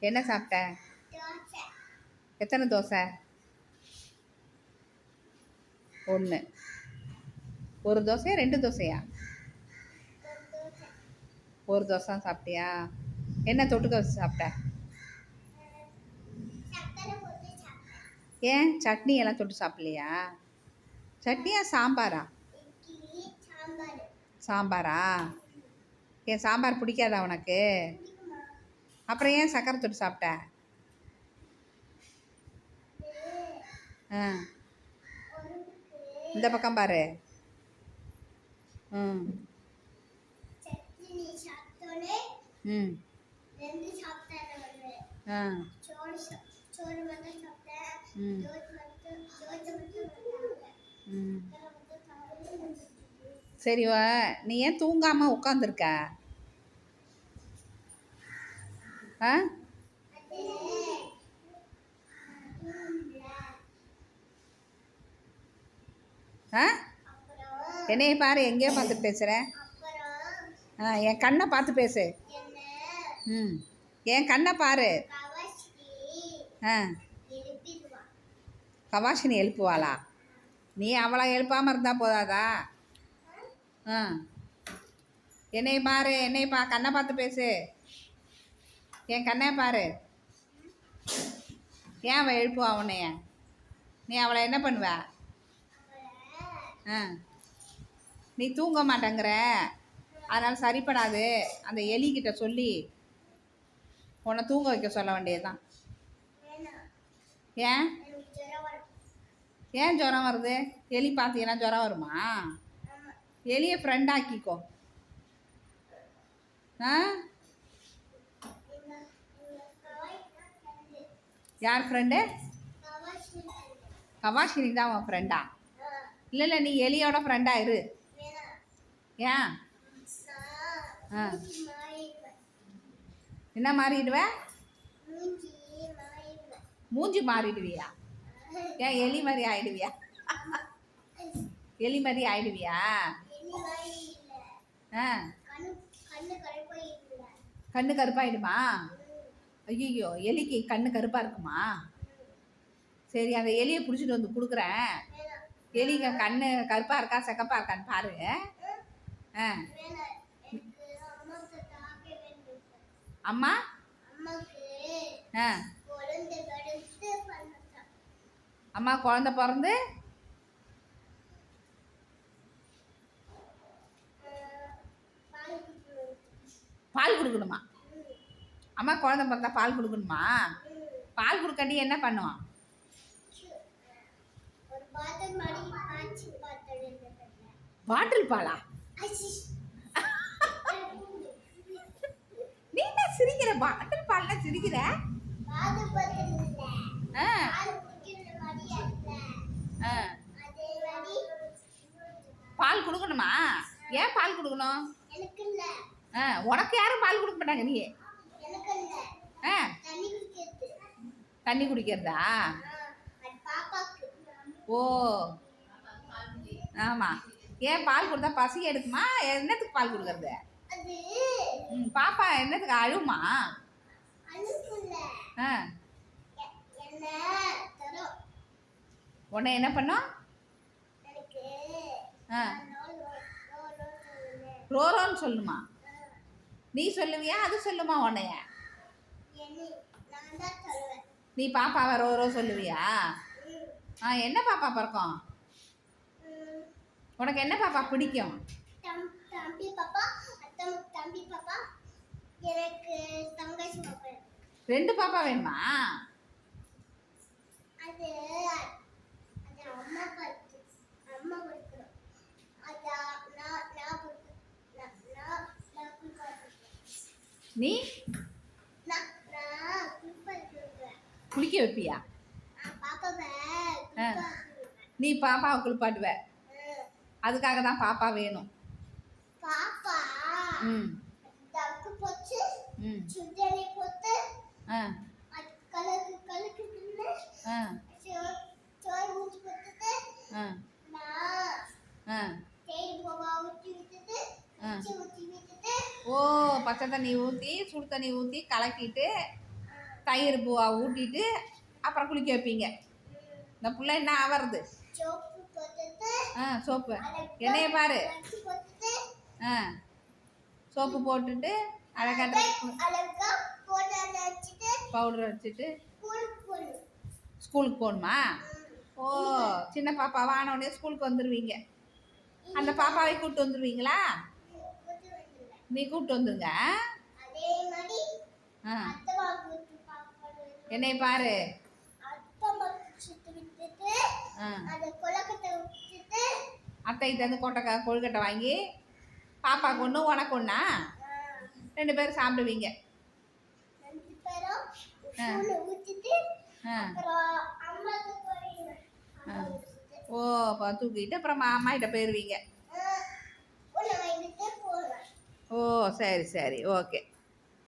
என்ன சாப்பிட்ட? எத்தனை தோசை? ஒன்று ஒரு தோசையா ரெண்டு தோசையா? ஒரு தோசை தான் சாப்பிட்டியா? என்ன தொட்டுக்க வச்சு சாப்பிட்ட? ஏன்? சட்னி எல்லாம் தொட்டு சாப்பிடலையா? சட்னியா சாம்பாரா. சாம்பாரா? ஏன் சாம்பார் பிடிக்காதா உனக்கு? அப்புறம் ஏன் சக்கரை தொட்டு சாப்பிட்ட? ஆ. இந்த பக்கம் பாரு. ம். ம். ஆ. ம். ம். நீ ஏன் தூங்காமல் உட்காந்துருக்க ஆ? ஆ? என்னைய பாரு எங்கேயோ பார்த்து பேசுகிறேன் ஆ என் கண்ணை பார்த்து பேசு. ம். என் கண்ணை பாரு. ஆ. கவாஷினி எழுப்புவாளா? நீ அவளை எழுப்பாமல் இருந்தால் போதாதா? ஆ. என்னை பாரு என்னை பா கண்ணை பார்த்து பேசு. என் கண்ணே பாரு. ஏன் அவள் எழுப்புவா உன்னைய? நீ அவளை என்ன பண்ணுவ? ஆ. நீ தூங்க மாட்டேங்கிற. அதனால் சரிப்படாது. அந்த எலிக்கிட்ட சொல்லி உன்னை தூங்க வைக்க சொல்ல வேண்டியதுதான். ஏன்? ஏன் ஜுரம் வருது? எலி பார்த்தீங்கன்னா ஜுரம் வருமா? எலியை ஃப்ரெண்ட் ஆக்கிக்கோ. ஆ? யார் ஃப்ரெண்டு கவாஷினி தான் உன் ஃப்ரெண்டா இல்லை இல்லை நீ எலியோட ஃப்ரெண்டாக இரு. ஏன்? ஆ. என்ன மாறிடுவேன் மூஞ்சி மாறிடுவியா? ஏன் எலி மாதிரி ஆயிடுவியா? எலி மாதிரி ஆயிடுவியா? ஆ. கண்ணு கருப்பாயிடுமா? ஐயோ எலிக்கு கண்ணு கருப்பாக இருக்குமா? சரி அந்த எலியை பிடிச்சிட்டு வந்து கொடுக்குறேன். எலிங்க கண்ணு கருப்பாக இருக்கா செக்கப்பாக இருக்கான்னு பாரு. ஆ. அம்மா? ஆ. அம்மா குழந்த பிறந்து? பால் கொடுக்கணுமா? அம்மா குழந்த பிறந்தா பால் கொடுக்கணுமா? பால் கொடுக்காட்டி என்ன பண்ணுவான்? பாட்டில் பாலா? நீ என்ன சிரிக்கிற? பாட்டில் பால்லாம் சிரிக்கிற? ஆ. ஆ. பால் கொடுக்கணுமா? ஏன் பால் கொடுக்கணும்? உனக்கு யாரும் பால் கொடுக்க மாட்டாங்க நீ தண்ணி குடிக்கிறதா? ஓ. ஆமாம் ஏன் பால் கொடுத்தா பசி எடுக்குமா? என்னத்துக்கு பால் கொடுக்கறது? ம் பாப்பா என்னத்துக்கு? அழுமா ஆ. உன்னை என்ன பண்ணும்? ஆ. ரோரோன்னு சொல்லுமா. நீ சொல்லுவியா? அது சொல்லுமா உன்னைய? நீ பாப்பாவை ரோரோ சொல்லுவியா? ஆ என்ன பாப்பா பிறக்கும்? உனக்கு என்ன பாப்பா பிடிக்கும்? தம்பி பாப்பா தம்பி பாப்பா எனக்கு தங்கச்சி பாப்பா ரெண்டு பாப்பா வேணுமா? அது அது அம்மா பார்த்து அம்மா கொடுக்கணும் அது நான் நான் நான் நீ நான் நான் கொடுப்பேன் கொடுப்பேன் குளிக்க வைப்பியா? நீ பாப்பாவை குளிப்பாட்டுவ. அதுக்காக தான் பாப்பா வேணும். ம். ஓ பச்சை தண்ணி ஊற்றி சுடு தண்ணி ஊற்றி கலக்கிட்டு தயிர் பூவா ஊட்டிட்டு அப்புறம் குளிக்க வைப்பீங்க. இந்த புள்ள என்ன ஆவறது? ஆ சோப்பு. என்னைய பாரு. ஆ சோப்பு போட்டுட்டு அழகாக அழகா போட்டு வச்சுட்டு பவுடர் வச்சுட்டு ஸ்கூலுக்கு போகணும். ஓ சின்ன பாப்பாவை? ஆனவுடனே ஸ்கூலுக்கு வந்துடுவீங்க அந்த பாப்பாவை கூப்பிட்டு வந்துடுவீங்களா. நீ கூப்பிட்டு வந்துருங்க ஆ? என்னைய பாரு. அத்தம்மா சுட்டு விட்டுட்டு ஆ. அந்த கொலக்கட்டை விட்டுட்டு அத்தைகிட்ட இருந்து கொட்டை கொழுக்கட்டை வாங்கி பாப்பாக்கு ஒன்று உனக்கு ஒன்றா ரெண்டு பேரும் சாப்பிடுவீங்க. ஓ அப்போ தூக்கிட்டு அப்புறம் அம்மா கிட்ட போயிடுவீங்க ஓ சரி சரி ஓகே.